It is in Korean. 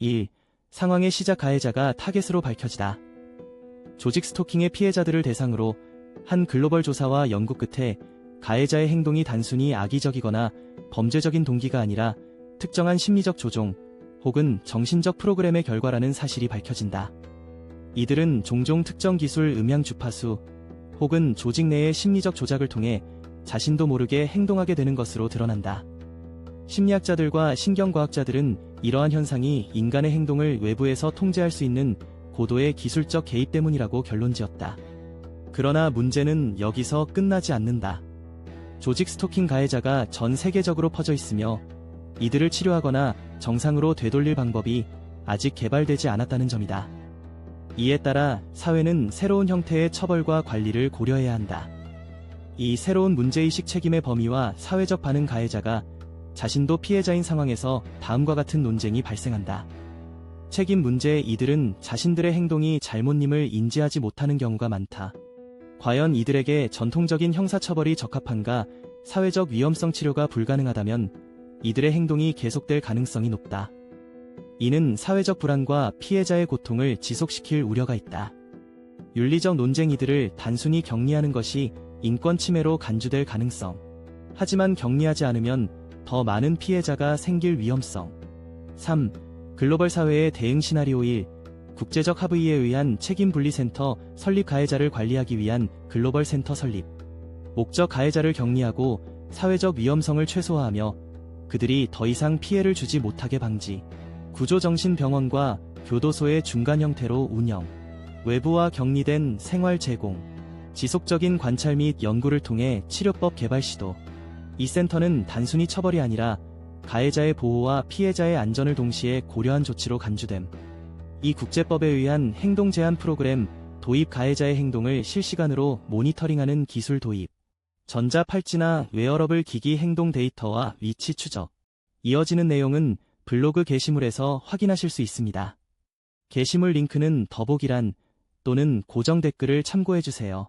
1. 상황의 시작 가해자가 타겟으로 밝혀지다. 조직 스토킹의 피해자들을 대상으로 한 글로벌 조사와 연구 끝에 가해자의 행동이 단순히 악의적이거나 범죄적인 동기가 아니라 특정한 심리적 조종 혹은 정신적 프로그램의 결과라는 사실이 밝혀진다. 이들은 종종 특정 기술 음향 주파수 혹은 조직 내의 심리적 조작을 통해 자신도 모르게 행동하게 되는 것으로 드러난다. 심리학자들과 신경과학자들은 이러한 현상이 인간의 행동을 외부에서 통제할 수 있는 고도의 기술적 개입 때문이라고 결론지었다. 그러나 문제는 여기서 끝나지 않는다. 조직 스토킹 가해자가 전 세계적으로 퍼져 있으며 이들을 치료하거나 정상으로 되돌릴 방법이 아직 개발되지 않았다는 점이다. 이에 따라 사회는 새로운 형태의 처벌과 관리를 고려해야 한다. 이 새로운 문제의식 책임의 범위와 사회적 반응 가해자가 자신도 피해자인 상황에서 다음과 같은 논쟁이 발생한다. 책임 문제에 이들은 자신들의 행동이 잘못임을 인지하지 못하는 경우가 많다. 과연 이들에게 전통적인 형사처벌이 적합한가 사회적 위험성 치료가 불가능하다면 이들의 행동이 계속될 가능성이 높다. 이는 사회적 불안과 피해자의 고통을 지속시킬 우려가 있다. 윤리적 논쟁이들을 단순히 격리하는 것이 인권 침해로 간주될 가능성. 하지만 격리하지 않으면 더 많은 피해자가 생길 위험성. 3. 글로벌 사회의 대응 시나리오 1. 국제적 합의에 의한 책임 분리 센터 설립 가해자를 관리하기 위한 글로벌 센터 설립. 목적 가해자를 격리하고 사회적 위험성을 최소화하며 그들이 더 이상 피해를 주지 못하게 방지. 구조정신병원과 교도소의 중간 형태로 운영. 외부와 격리된 생활 제공. 지속적인 관찰 및 연구를 통해 치료법 개발 시도. 이 센터는 단순히 처벌이 아니라 가해자의 보호와 피해자의 안전을 동시에 고려한 조치로 간주됨. 이 국제법에 의한 행동 제한 프로그램 도입 가해자의 행동을 실시간으로 모니터링하는 기술 도입. 전자 팔찌나 웨어러블 기기 행동 데이터와 위치 추적. 이어지는 내용은 블로그 게시물에서 확인하실 수 있습니다. 게시물 링크는 더보기란 또는 고정 댓글을 참고해주세요.